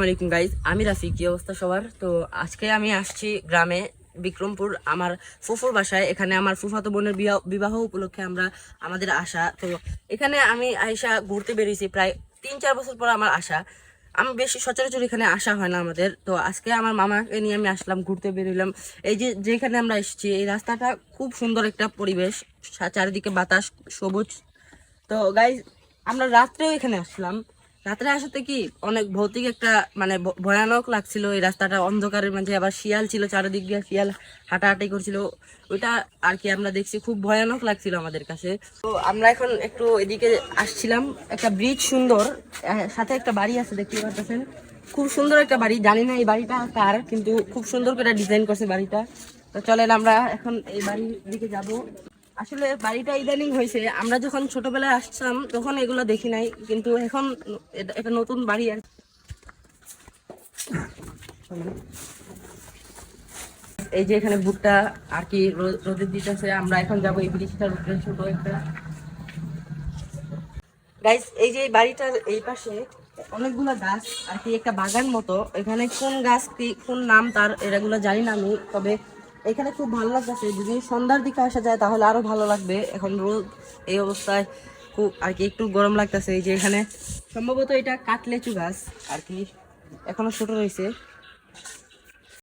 আসসালামু আলাইকুম গাইজ আমি রাফিক, কি অবস্থা সবার? তো আজকে আমি আসছি গ্রামে, বিক্রমপুর, আমার ফুফুর বাসায়। এখানে আমার ফুফাতো বোনের বিবাহ উপলক্ষে আমরা, আমাদের আসা তো এখানে আমি আয়সা ঘুরতে বেরিয়েছি প্রায় তিন চার বছর পর আমার আসা আমি বেশি সচরাচর এখানে আসা হয় না আমাদের। তো আজকে আমার মামাকে নিয়ে আমি আসলাম, ঘুরতে বেরোলাম। এই যে, যেখানে আমরা এসেছি, এই রাস্তাটা খুব সুন্দর একটা পরিবেশ। চারিদিকে বাতাস, সবুজ। তো গাইজ আমরা রাত্রেও এখানে আসলাম। রাত্রে আসাতে কি অনেক ভৌতিক একটা মানে ভয়ানক লাগছিল। এই রাস্তাটা অন্ধকারের মাঝে আবার শিয়াল ছিল, চারিদিক দিয়ে শিয়াল হাঁটাহাঁটি করছিল। ওইটা আর কি আমরা দেখছি, খুব ভয়ানক লাগছিল আমাদের কাছে। তো আমরা এখন একটু এদিকে আসছিলাম। একটা ব্রিজ সুন্দর সাথে একটা বাড়ি আছে, দেখতে পাচ্ছেন খুব সুন্দর একটা বাড়ি, জানি না এই বাড়িটা কার, কিন্তু খুব সুন্দর করে ডিজাইন করছে বাড়িটা। তো চলেন আমরা এখন এই বাড়ির দিকে যাব। আসলে বাড়িটা ইদানিং হয়েছে। আমরা যখন ছোটবেলায় আসতাম, তখন এগুলো দেখি নাই, কিন্তু এখন এটা- নতুন বাড়ি আর এই যে এখানে ভুট্টা আর কি রোদে দিতেছে, আমরা এখন যাব এই ব্রিজটার উপরে ছোট একটা। গাইস এই যে বাড়িটার এই পাশে অনেকগুলো গাছ আর কি একটা বাগান মতো। এখানে কোন গাছ কি কোন নাম তার, এরাগুলো জানি না আমি, তবে এখানে খুব ভালো লাগতেছে। যদি সন্ধ্যার দিকে আসা যায় তাহলে আরও ভালো লাগবে। এখন রোদ, এই অবস্থায় খুব আর কি একটু গরম লাগতেছে। এই যে এখানে সম্ভবত এটা কাটলেচু গাছ। আর কি এখনও ছোট রয়েছে।